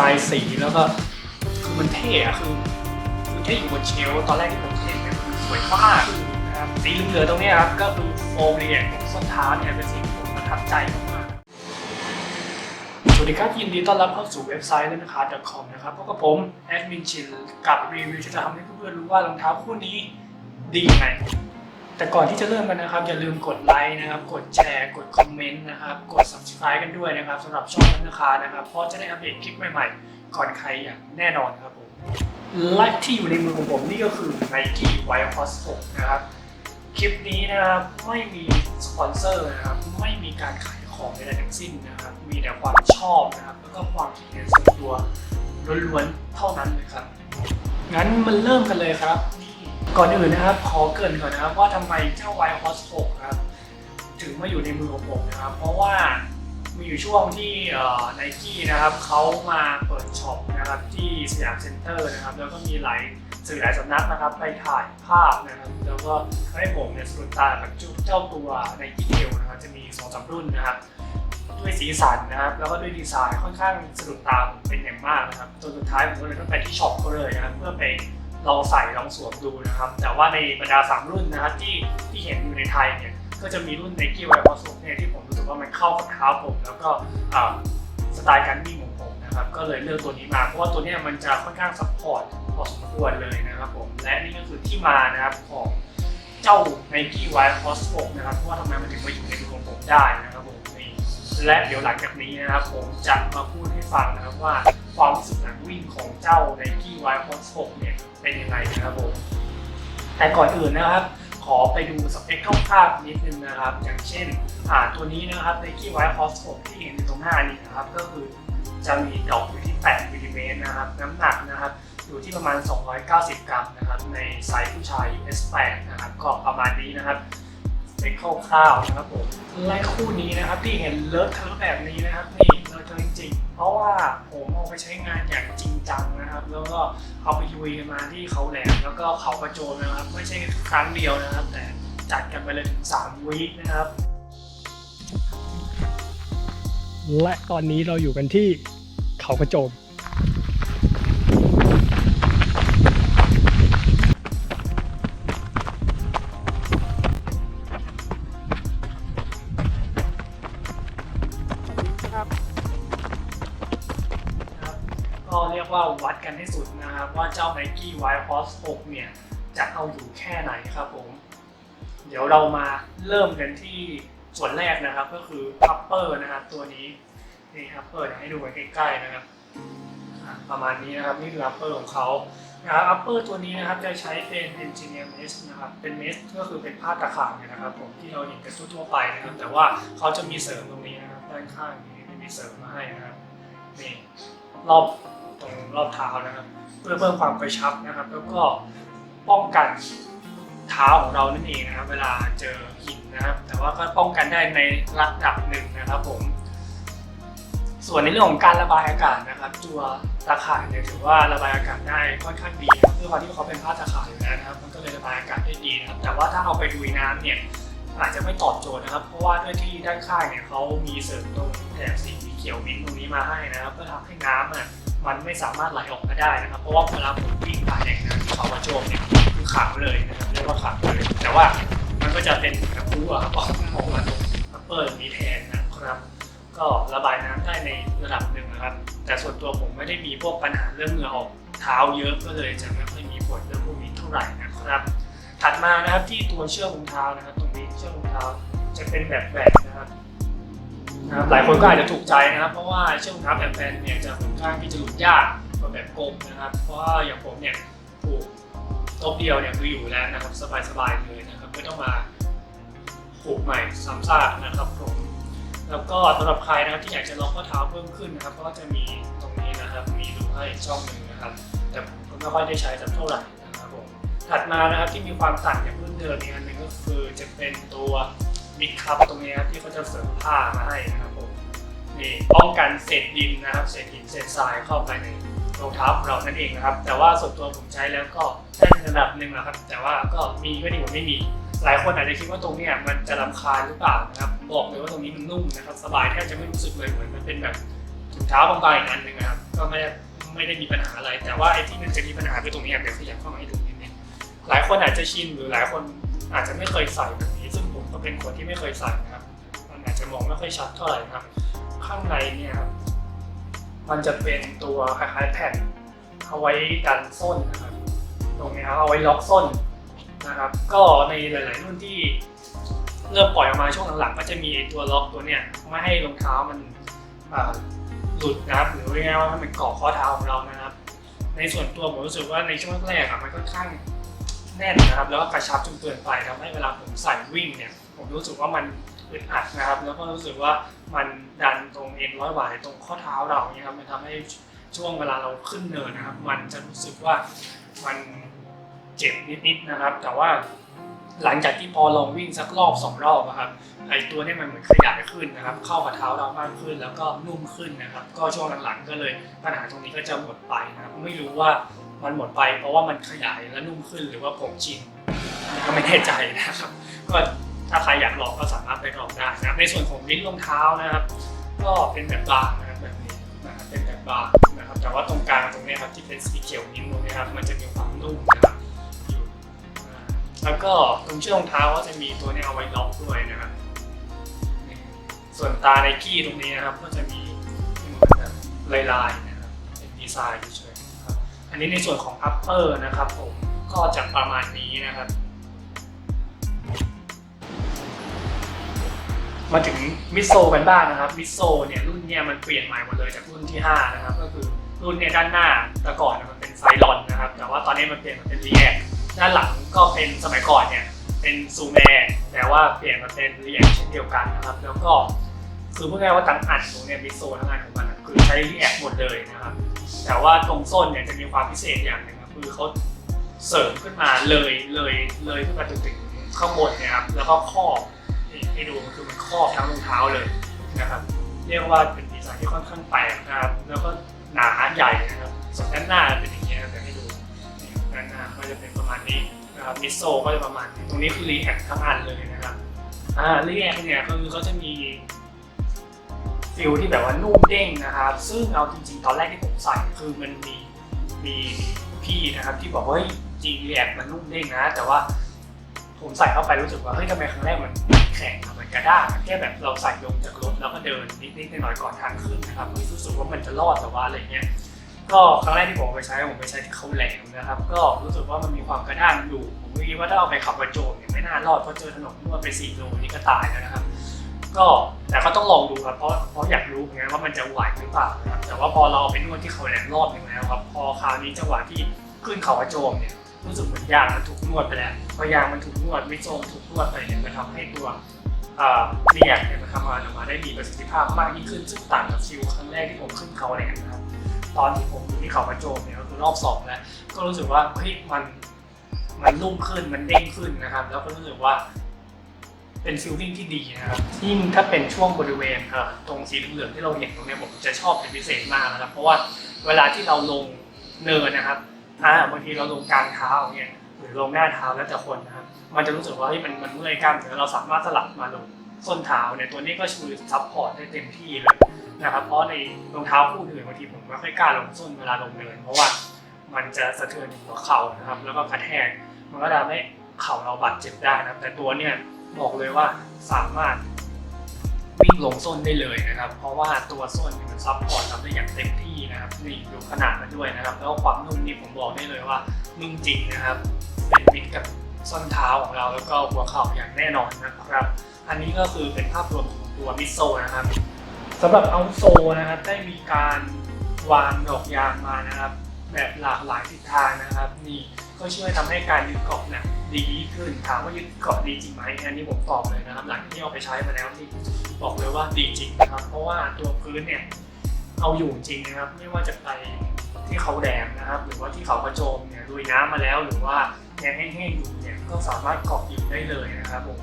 ไซน์สีแล้วก็คือมันเท่อะคือคือแค่อยู่บนเชลฟ์ตอนแรกที่ผมเห็นเนี่ยมันสวยมากนะครับสีเหลืองๆตรงเนี้ยครับก็คือโฟมเรียงส้นเท้าเนี่ยเป็นสิ่งที่ผมประทับใจมากๆสวัสดีครับยินดีต้อนรับเข้าสู่เว็บไซต์เล่นคา .com นะครับพบกับผมแอดมินชินกับรีวิวที่จะทำให้เพื่อนๆรู้ว่ารองเท้าคู่นี้ดียังไง แต่ก่อนที่จะเริ่มกันนะครับ อย่าลืมกดไลค์นะครับ กดแชร์ กดคอมเมนต์นะครับ กด subscribe กันด้วยนะครับสำหรับช่องนันาคารนะครับ เพราะจะได้อัปเดตคลิปใหม่ๆ ก่อนใครอย่างแน่นอนครับผมและที่อยู่ในมือของผมนี่ก็คือ Nike Wire Force 6นะครับ คลิปนี้นะครับไม่มีสปอนเซอร์นะครับ ไม่มีการขายของใดๆทั้งสิ้นนะครับ มีแต่ความชอบนะครับ แล้วก็ความคิดเห็นส่วนตัวล้วนๆเท่านั้นเลยครับ งั้นมันเริ่มกันเลยครับ ก่อนอื่นนะครับขอเกรินก่อนนะครับว่าทำไมเจ้า y h o s 6ครับถึงมาอยู่ในมือของผมนะครับ เพราะว่ามีอยู่ช่วงที่ไนกี้นะครับเขามาเปิดช็อปนะครับที่สยามเซ็นเตอร์นะครับ แล้วก็มีหลายสื่อหลายสำนักนะครับ ไปถ่ายภาพนะครับ แล้วก็ให้ผมเนี่ยสุดตากับเจ้าตัวไนกี้เทลนะครับจะมีสองสามรุ่นนะครับ ด้วยสีสันนะครับ แล้วก็ด้วยดีไซน์ค่อนข้างสะดุดตาผมเป็นอย่างมากนะครับจนสุดท้ายผมก็เลยต้องไปที่ช็อปเขาเลยนะครับเพื่อไป ลองใส่ลองสวมดูนะครับ แต่ว่าในบรรดาสามรุ่นนะครับที่ที่เห็นอยู่ในไทยเนี่ยก็จะมีรุ่น Nike w i r e p o s เนี่ยที่ผมรู้สึกว่ามันเข้ากับเท้าผม แล้วก็สไตล์การวิ่งของผมนะครับก็เลยเลือกตัวนี้มาเพราะว่าตัวเนี้ยมันจะค่อนข้างซัพพอร์ตพอสมควรเลยนะครับผมและนี่ก็คือที่มานะครับของเจ้า Nike w i r e p o s 6นะครับเพราะว่าทำไมมันถึงมาอยู่ในมือของผมได้นะครับผม และเดี๋ยวหลังจากนี้นะครับผมจะมาพูดให้ฟังนะครับว่าความรู้สึกหลังวิ่งของเจ้า Nike w i r e p o s 6เนี่ยเป็นยังไงนะครับผมแต่ก่อนอื่นนะครับ ขอไปดูสเปคคร่าวๆนิดนึงนะครับ อย่างเช่นตัวนี้นะครับ Nike w i r e p o s 6ที่เห็นอยู่ตรงหน้านี้นะครับ ก็คือจะมีดอกอยู่ที่ 8มิลลิเมตรนะครับ น้ำหนักนะครับอยู่ที่ประมาณ 290 กรัมนะครับ ในไซส์ผู้ชาย S8 นะครับ ก็ประมาณนี้นะครับ เป็นคร่าวๆนะครับผมและคู่นี้นะครับที่เห็นเลอะเทอแบบนี้นะครับนี่เลอะเทอจริงๆ เพราะว่าผมเอาไปใช้งานอย่างจริงจังนะครับ แล้วก็เอาไปลุยกันมาที่เขาแหลมแล้วก็เขากระโจนนะครับ ไม่ใช่ครั้งเดียวนะครับ แต่จัดกันไปเลยถึง3วีคนะครับ และตอนนี้เราอยู่กันที่เขากระโจม นะครับว่าเจ้า Nike Wild Horse 6 เนี่ย จะเอาอยู่แค่ไหนครับผม เดี๋ยวเรามาเริ่มกันที่ส่วนแรกนะครับก็คือ upper นะครับตัวนี้นี่ upper ให้ดูกันใกล้ๆนะครับประมาณนี้นะครับนี่คือ upper ของเขานะครับ upper ตัวนี้นะครับจะใช้เป็น engineer mesh นะครับเป็น mesh ก็คือเป็นผ้าตะข่ายนะครับผมที่เราเห็นกันทั่วไปนะครับ แต่ว่าเขาจะมีเสริมตรงนี้นะครับด้านข้างนี้มีเสริมมาให้นะครับนี่รอบตรงรอบเท้านะครับ เพื่อเพิ่มความกระชับนะครับ แล้วก็ป้องกันเท้าของเรานั่นเองนะครับ เวลาเจอหินนะครับ แต่ว่าก็ป้องกันได้ในระดับหนึ่งนะครับผม ส่วนในเรื่องของการระบายอากาศนะครับ ตัวตาข่ายเนี่ยถือว่าระบายอากาศได้ค่อนข้างดีนะครับด้วยความที่เขาเป็นผ้าตาข่ายอยู่แล้วนะครับ มันก็เลยระบายอากาศได้ดีนะครับ แต่ว่าถ้าเอาไปดุยน้ำเนี่ยอาจจะไม่ตอบโจทย์นะครับ เพราะว่าด้วยที่ด้านข้างเนี่ยเขามีเสริมตรงแถบสีเขียวมิ้นตรงนี้มาให้นะครับเพื่อทำให้น้ำอะ มันไม่สามารถไหลออกมาได้นะครับ เพราะว่าเวลาผมวิ่งผ่านแหล่งน้ำที่เขามาโจมเนี่ยคือขังเลยนะครับเรียกว่าขังเลย แต่ว่ามันก็จะเป็นกระพุ้อะครับออกมาตรงคัพเปอร์มีแทนนะครับ ก็ระบายน้ำได้ในระดับหนึ่งนะครับ แต่ส่วนตัวผมไม่ได้มีพวกปัญหาเรื่องเหงื่อออกเท้าเยอะก็เลยจะไม่ค่อยมีผลเรื่องพวกนี้เท่าไหร่นะครับ ถัดมานะครับที่ตัวเชือกรองเท้านะครับ ตรงนี้เชือกรองเท้าจะเป็นแบบแบนนะครับ นะครับหลายคนก็อาจจะถูกใจนะครับ เพราะว่าเชือกรองเท้าแบบแบนเนี่ยจะค่อนข้างที่จะหลุดยากกว่าแบบกลมนะครับ เพราะว่าอย่างผมเนี่ยผูกตบเดียวเนี่ยคืออยู่แล้วนะครับสบายๆเลยนะครับไม่ต้องมาผูกใหม่ซ้ำซากนะครับผมแล้วก็สำหรับใครนะครับที่อยากจะล็อกข้อเท้าเพิ่มขึ้นนะครับ ก็จะมีตรงนี้นะครับ มีรูให้ช่องหนึ่งนะครับ แต่ผมก็ไม่ค่อยได้ใช้สักเท่าไหร่นะครับผมถัดมานะครับที่มีความต่างจากรุ่นเดิมอีกอันหนึ่งก็คือจะเป็นตัว มิดคัพตรงนี้ครับที่เขาจะเสริมผ้ามาให้นะครับผมนี่ป้องกันเศษดินนะครับเศษหินเศษทรายเข้าไปในรองเท้าของเรานั่นเองนะครับ แต่ว่าส่วนตัวผมใช้แล้วก็ได้ในระดับหนึ่งนะครับ แต่ว่าก็มีก็ดีกว่าไม่มี หลายคนอาจจะคิดว่าตรงนี้มันจะรำคาญหรือเปล่านะครับ บอกเลยว่าตรงนี้มันนุ่มนะครับ สบายแทบจะไม่รู้สึกเลยเหมือนมันเป็นแบบถุงเท้าบางๆอีกอันหนึ่งนะครับ ก็ไม่ได้ไม่ได้มีปัญหาอะไร แต่ว่าไอ้ที่มันจะมีปัญหาคือตรงนี้เดี๋ยวขยับเข้ามาให้ดูนิดนึงหลายคนอาจจะชินหรือหลายคนอาจจะไม่เคยใส่แบบ ก็เป็นคนที่ไม่เคยใส่นะครับ มันอาจจะมองไม่ค่อยชัดเท่าไหร่ครับ ข้างในเนี่ยครับมันจะเป็นตัวคล้ายๆแผ่นเอาไว้กันส้นนะครับ ตรงนี้ครับเอาไว้ล็อกส้นนะครับ ก็ในหลายๆรุ่นที่เริ่มปล่อยออกมาช่วงหลังๆก็จะมีตัวล็อกตัวเนี้ยไม่ให้รองเท้ามันหลุดนะครับหรือว่าง่ายว่าให้มันเกาะข้อเท้าของเรานะครับ ในส่วนตัวผมรู้สึกว่าในช่วงแรกอะมันค่อนข้าง แน่นนะครับแล้วก็กระชับจนเกินไปทำให้เวลาผมใส่วิ่งเนี่ยผมรู้สึกว่ามันอึดอัดนะครับแล้วก็รู้สึกว่ามันดันตรงเอ็นร้อยบาทตรงข้อเท้าเราเนี่ยครับมันทำให้ช่วงเวลาเราขึ้นเนินนะครับ มันจะรู้สึกว่ามันเจ็บนิดๆนะครับ แต่ว่าหลังจากที่พอลองวิ่งสักรอบสองรอบอะครับไอตัวเนี้มันเหมือนขยายขึ้นนะครับ เข้ากับเท้าเรามากขึ้นแล้วก็นุ่มขึ้นนะครับ ก็ช่วงหลังๆ ก็เลยปัญหาตรงนี้ก็จะหมดไปนะครับไม่รู้ว่า มันหมดไป เพราะว่ามันขยายและนุ่มขึ้นหรือว่าผมชินก็ไม่แน่ใจนะครับ ก็ถ้าใครอยากลองก็สามารถไปลองได้นะครับ ในส่วนของลิ้นรองเท้านะครับ ก็เป็นแบบบางนะครับแบบนี้นะครับเป็นแบบบางนะครับ แต่ว่าตรงกลางตรงนี้ครับที่เป็นสีเขียวนิ้วตรงนี้ครับ มันจะมีความนุ่มนะครับอยู่แล้วก็ตรงเชือกรองเท้าก็จะมีตัวนี้เอาไว้ล็อกด้วยนะครับ ส่วนตาไนกี้ตรงนี้นะครับ ก็จะมีเหมือนแบบลายนะครับเป็นดีไซน์เฉยๆนะครับ อันนี้ในส่วนของ upper นะครับผมก็จะประมาณนี้นะครับ มาถึงมิโซกันบ้างนะครับมิโซเนี่ยรุ่นเนี่ยมันเปลี่ยนใหม่หมดเลยจากรุ่นที่ 5 นะครับ ก็คือรุ่นเนี่ยด้านหน้าแต่ก่อนมันเป็นไซรอนนะครับ แต่ว่าตอนนี้มันเปลี่ยนมาเป็นรีแอคด้านหลังก็เป็นสมัยก่อนเนี่ยเป็นซูแมร์แต่ว่าเปลี่ยนมาเป็นรีแอคเช่นเดียวกันนะครับ แล้วก็คือพูดง่ายว่าทั้งอันตรงเนี่ยมิโซทั้งอันของมันคือใช้รีแอคหมดเลยนะครับ แต่ว่าตรงส้นเนี่ยจะมีความพิเศษอย่างหนึ่งครับคือเขาเสริมขึ้นมาเลยเลยเลยขึ้นมาจนถึงข้างบนเนี่ยครับแล้วก็ครอบนี่ให้ดูมันคือมันครอบทั้งรองเท้าเลยนะครับ เรียกว่าเป็นดีไซน์ที่ค่อนข้างแปลกนะครับ แล้วก็หนาใหญ่นะครับส่วนด้านหน้าเป็นอย่างเงี้ยครับเดี๋ยวให้ดูนี่ด้านหน้าก็จะเป็นประมาณนี้นะครับมิโซก็จะประมาณนี้ตรงนี้คือรีแอคทั้งอันเลยนะครับอ่ารีแอคเนี่ยคือเขาจะมี ฟิลที่แบบว่านุ่มเด้งนะครับ ซึ่งเอาจริง ๆ ตอนแรกที่ผมใส่คือมันมีมีพี่นะครับที่บอกว่าเฮ้ยจริงเรียกมันนุ่มเด้งนะ แต่ว่าผมใส่เข้าไปรู้สึกว่าเฮ้ยทำไมครั้งแรกมันแข็งอะมันกระด้างแค่แบบเราใส่ลงจากรถแล้วก็เดินนิดๆหน่อยๆก่อนทางขึ้นนะครับรู้สึกว่ามันจะรอดแต่ว่าอะไรเงี้ยก็ครั้งแรกที่ผมไปใช้ผมไปใช้ที่เขาแหลมนะครับ ก็รู้สึกว่ามันมีความกระด้างอยู่ผมคิดว่าถ้าเอาไปขับกระโจมเนี่ยไม่น่ารอดเพราะเจอถนนที่ว่าไปสี่โลนี่ก็ตายแล้วนะครับ ก็แต่ก็ต้องลองดูครับเพราะเพราะอยากรู้เหมือนกันว่ามันจะไหวหรือเปล่านะครับแต่ว่าพอเราเอาไปนวดที่เขาแหลมรอบหนึ่งแล้วครับพอคราวนี้จังหวะที่ขึ้นเขากระโจมเนี่ยรู้สึกเหมือนยางมันถูกนวดไปแล้วพอยางมันถูกนวดไมิโซมถูกนวดไปเนี่ยมันทำให้ตัวเนี่ยเนี่ยมันทำงานออกมาได้มีประสิทธิภาพมากยิ่งขึ้นซึ่งต่างกับฟิวครั้งแรกที่ผมขึ้นเขาแหลมนะครับตอนที่ผมอยู่ที่เขากระโจมเนี่ยก็คือรอบสองแล้วก็รู้สึกว่าเฮ้ยมันมันนุ่มขึ้นมันเด้งขึ้นนะครับ แล้วก็รู้สึกว่า เป็นฟิลลิ่งที่ดีนะครับยิ่งถ้าเป็นช่วงบริเวณตรงสีเหลืองที่เราเห็นตรงนี้ผมจะชอบเป็นพิเศษมากนะครับ เพราะว่าเวลาที่เราลงเนินนะครับบางทีเราลงกลางเท้าเนี่ยหรือลงหน้าเท้าแล้วแต่คนนะครับมันจะรู้สึกว่าเฮ้ยมันมันเมื่อยกล้ามเนื้อเราสามารถสลับมาลงส้นเท้าเนี่ยตัวนี้ก็ช่วยซัพพอร์ตได้เต็มที่เลยนะครับเพราะในรองเท้าคู่อื่นบางทีผมไม่ค่อยกล้าลงส้นเวลาลงเนินเพราะว่ามันจะสะเทือนหัวเข่านะครับแล้วก็กระแทกมันก็ทำให้เข่าเราบาดเจ็บได้นะครับแต่ตัวเนี่ย บอกเลยว่าสามารถวิ่งลงส้นได้เลยนะครับ เพราะว่าตัวส้นมันซับพอร์ตทำได้อย่างเต็มที่นะครับนี่ดูขนาดมันด้วยนะครับ แล้วความนุ่มนี่ผมบอกได้เลยว่านุ่มจริงนะครับ เป็นมิตรกับส้นเท้าของเราแล้วก็หัวเข่าอย่างแน่นอนนะครับ อันนี้ก็คือเป็นภาพรวมของตัวมิโซนะครับสำหรับเอาโซนะครับได้มีการวางดอกยางมานะครับ แบบหลากหลายทิศทางนะครับนี่ ก็ช่วยทำให้การยึดเกาะเนี่ยดีขึ้นถามว่ายึดเกาะดีจริงไหมอันนี้ผมตอบเลยนะครับ หลังที่เอาไปใช้มาแล้วนี่บอกเลยว่าดีจริงนะครับ เพราะว่าตัวพื้นเนี่ยเอาอยู่จริงนะครับ ไม่ว่าจะไปที่เขาแดงนะครับ หรือว่าที่เขากระโจมเนี่ยลุยน้ำมาแล้ว หรือว่ายังแห้งๆอยู่เนี่ยก็สามารถเกาะอยู่ได้เลยนะครับผม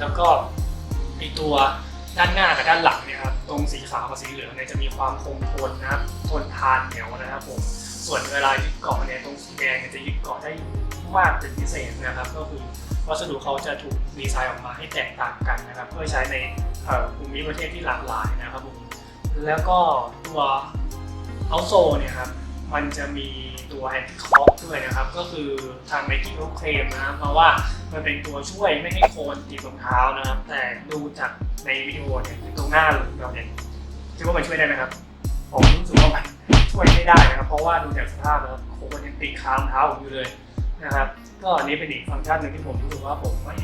แล้วก็ไอตัวด้านหน้ากับด้านหลังเนี่ยครับตรงสีขาวกับสีเหลืองเนี่ยจะมีความคงทนนะครับทนทานเหนียวนะครับผมส่วนเวลายึดเกาะเนี่ยตรงสีแดงเนี่ยจะยึดเกาะได้มากเป็นพิเศษนะครับ ก็คือวัสดุเขาจะถูกดีไซน์ออกมาให้แตกต่างกันนะครับ เพื่อใช้ในเอ่อภูมิประเทศที่หลากหลายนะครับผมแล้วก็ตัวเอาโซเนี่ยครับมันจะมี ตัวแอนติคอกด้วยนะครับ ก็คือทางไนกี้เขาเคลมนะครับเพราะว่ามันเป็นตัวช่วยไม่ให้โคนติดรองเท้านะครับ แต่ดูจากในวิดีโอเนี่ยตรงหน้าเราเนี่ยคิดว่ามันช่วยได้ไหมครับ ผมรู้สึกว่ามันช่วยไม่ได้นะครับ เพราะว่าดูจากสภาพแล้วโคนยังติดค้างเท้าผมอยู่เลยนะครับ ก็อันนี้เป็นอีกฟังก์ชันหนึ่งที่ผมรู้สึกว่าผมไม่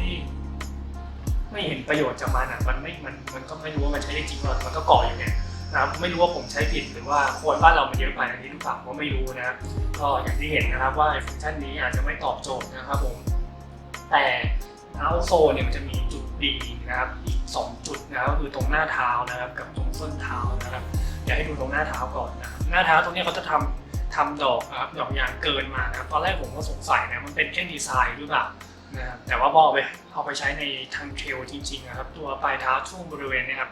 ไม่เห็นประโยชน์จากมันอะมันไม่มันมันก็ไม่รู้ว่ามันใช้ได้จริงหรอมันก็เก่ออยู่เนี่ย นะครับไม่รู้ว่าผมใช้ผิดหรือว่าคนบ้านเรามันเยอะไปอันนี้หรือเปล่าก็ไม่รู้นะครับก็อย่างที่เห็นนะครับว่าฟังก์ชันนี้อาจจะไม่ตอบโจทย์นะครับผมแต่เอาโซเนี่ยมันจะมีจุดดีนะครับอีก2จุดนะครับก็คือตรงหน้าเท้านะครับ กับตรงส้นเท้านะครับอยากให้ดูตรงหน้าเท้าก่อนนะครับหน้าเท้าตรงนี้เขาจะทำทำดอกนะครับดอกยางเกินมานะครับตอนแรกผมก็สงสัยนะมันเป็นแค่ดีไซน์หรือเปล่านะครับแต่ว่าพอเอาไปเอาไปใช้ในทางเทรลจริงๆนะครับตัวปลายเท้าช่วงบริเวณเนี้ครับ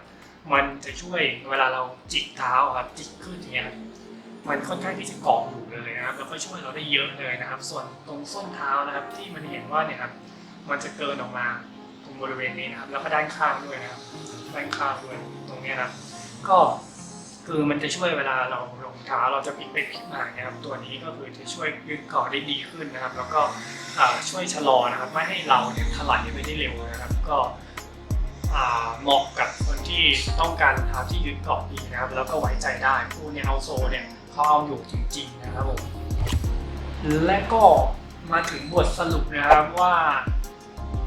มันจะช่วยเวลาเราจิกเท้าครับจิกขึ้นอย่างเงี้ยมันค่อนข้างที่จะเกาะอยู่เลยนะครับแล้วก็ช่วยเราได้เยอะเลยนะครับ ส่วนตรงส้นเท้านะครับที่มันเห็นว่าเนี่ยครับมันจะเกินออกมาตรงบริเวณนี้นะครับ แล้วก็ด้านข้างด้วยนะครับด้านข้างด้วยตรงนี้ยครับก็คือมันจะช่วยเวลาเรารองเท้าเราจะพลิกไปพลิกมาเนี่ยครับ ตัวนี้ก็คือจะช่วยยึดเกาะได้ดีขึ้นนะครับ แล้วก็ช่วยชะลอนะครับ ไม่ให้เราเนี่ยถลายไปได้เร็วนะครับ ก็ เหมาะกับคนที่ต้องการเท้าที่ยึดเกาะดีนะครับ แล้วก็ไว้ใจได้ผู้เนี่ยเอาโซเนี่ยเขาเอาอยู่จริงๆนะครับผมและก็มาถึงบทสรุปนะครับว่า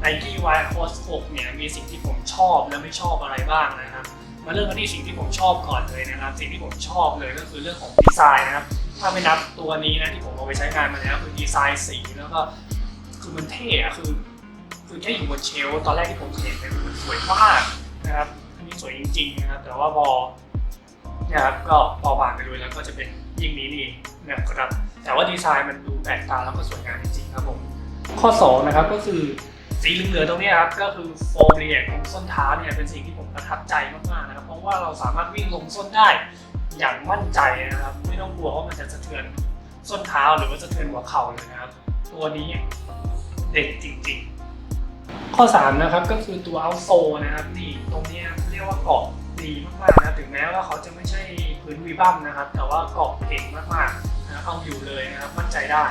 Nike Wire Force 6เนี่ยมีสิ่งที่ผมชอบและไม่ชอบอะไรบ้างนะครับ มาเริ่มกันที่สิ่งที่ผมชอบก่อนเลยนะครับ สิ่งที่ผมชอบเลยก็คือเรื่องของดีไซน์นะครับ ถ้าไม่นับตัวนี้นะที่ผมเอาไปใช้งานมาแล้วคือดีไซน์สีแล้วก็คือมันเท่อะคือ คือแค่อยู่บนเชลฟ์ตอนแรกที่ผมเห็นเนี่ยมันสวยมากนะครับอันนี้สวยจริงๆนะครับ แต่ว่าพอนะครับก็พอผ่านไปดูแล้วก็จะเป็นยิ่งนี้นี่นะครับ แต่ว่าดีไซน์มันดูแปลกตาแล้วก็สวยงามจริงๆครับผมข้อ2นะครับก็คือสีเหลืองๆตรงนี้ครับก็คือโฟมเรียของส้นเท้าเนี่ยเป็นสิ่งที่ผมประทับใจมากๆนะครับเพราะว่าเราสามารถวิ่งลงส้นได้อย่างมั่นใจนะครับ ไม่ต้องกลัวว่ามันจะสะเทือนส้นเท้าหรือว่าสะเทือนหัวเข่าเลยนะครับ ตัวนี้เด็ดจริง ๆ ข้อ 3 นะครับก็คือตัวเอาโซนะครับนี่ตรงนี้เรียกว่าเกาะดีมากๆนะถึงแม้ว่าเขาจะไม่ใช่พื้นวีบัมนะครับ แต่ว่าเกาะเก่งมากๆนะเอาอยู่เลยนะครับมั่นใจได้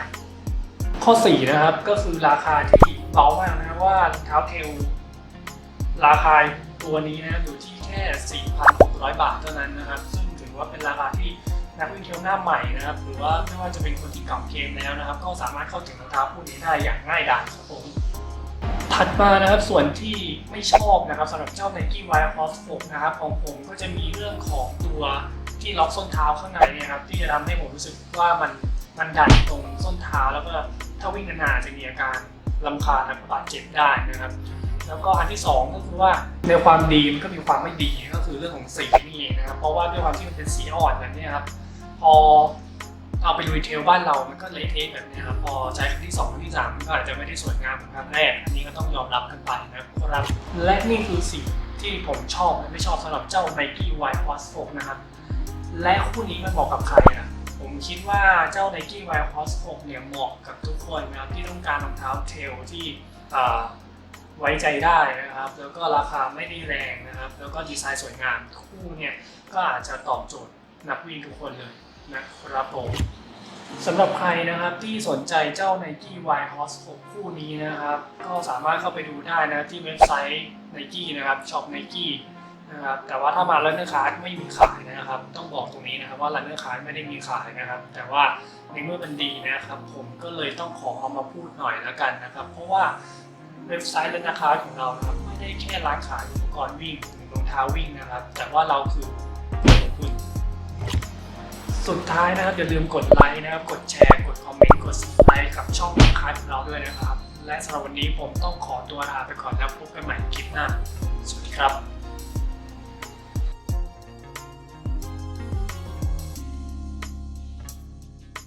ข้อ 4 นะครับก็คือราคาที่เบามากนะว่ารองเท้าเทลราคาตัวนี้นะอยู่ที่แค่ 4,600 บาทเท่านั้นนะครับ ซึ่งถือว่าเป็นราคาที่นักวิ่งเทลหน้าใหม่นะครับหรือว่าไม่ว่าจะเป็นคนที่เก่าเกมแล้วนะครับ ก็สามารถเข้าถึงรองเท้าพวกนี้ได้อย่างง่ายดายครับผม ถัดมานะครับส่วนที่ไม่ชอบนะครับสำหรับเจ้า Nike Wire Force 6นะครับของผมก็จะมีเรื่องของตัวที่ล็อกส้นเท้าข้างในเนยครับที่จะทำให้ผมรู้สึกว่ามันมันดันตรงส้นเท้าแล้วก็ถ้าวิ่งนานๆจะมีอาการลำคาญและบาดเจ็บได้นะครับ แล้วก็อันที่สองก็คือว่าในความดีมันก็มีความไม่ดีก็คือเรื่องของสีนี่เองนะครับ เพราะว่าด้วยความที่มันเป็นสีอ่อนแบบนี้ครับพอ เอาไปรีเทลบ้านเรามันก็เละเทะแบบนี้ครับพอใช้ครั้งที่สองครั้งที่สามมันก็อาจจะไม่ได้สวยงามเหมือนครั้งแรกอันนี้ก็ต้องยอมรับกันไปนะครับและนี่คือสิ่งที่ผมชอบและไม่ชอบสำหรับเจ้า Nike Wire Force 6นะครับ และคู่นี้มันเหมาะกับใครนะผมคิดว่าเจ้า Nike Wire Force 6เนี่ยเหมาะกับทุกคนนะครับที่ต้องการรองเท้าเทลที่ไว้ใจได้นะครับ แล้วก็ราคาไม่ได้แรงนะครับ แล้วก็ดีไซน์สวยงามคู่เนี่ยก็อาจจะตอบโจทย์นักวิ่งทุกคนเลย นะครับผมสำหรับใครนะครับที่สนใจเจ้า Nike Wire Horse 6คู่นี้นะครับ ก็สามารถเข้าไปดูได้นะที่เว็บไซต์ Nike นะครับช็อป Nike นะครับแต่ว่าถ้ามา Runner Card ไม่มีขายนะครับ ต้องบอกตรงนี้นะครับว่า Runner Card ไม่ได้มีขายนะครับ แต่ว่าในเมื่อมันดีนะครับ ผมก็เลยต้องขอเอามาพูดหน่อยแล้วกันนะครับ เพราะว่าเว็บไซต์ Runner Card ของเราครับไม่ได้แค่ร้านขายอุปกรณ์วิ่งหรือรองเท้าวิ่งนะครับ แต่ว่าเราคือ สุดท้ายนะครับอย่าลืมกดไลค์นะครับ กดแชร์ กดคอมเมนต์ กดซับสไครป์กับช่องนักคายของเราด้วยนะครับ และสำหรับวันนี้ผมต้องขอตัวลาไปก่อนแล้วพบกันใหม่คลิปหน้า สวัสดีครับ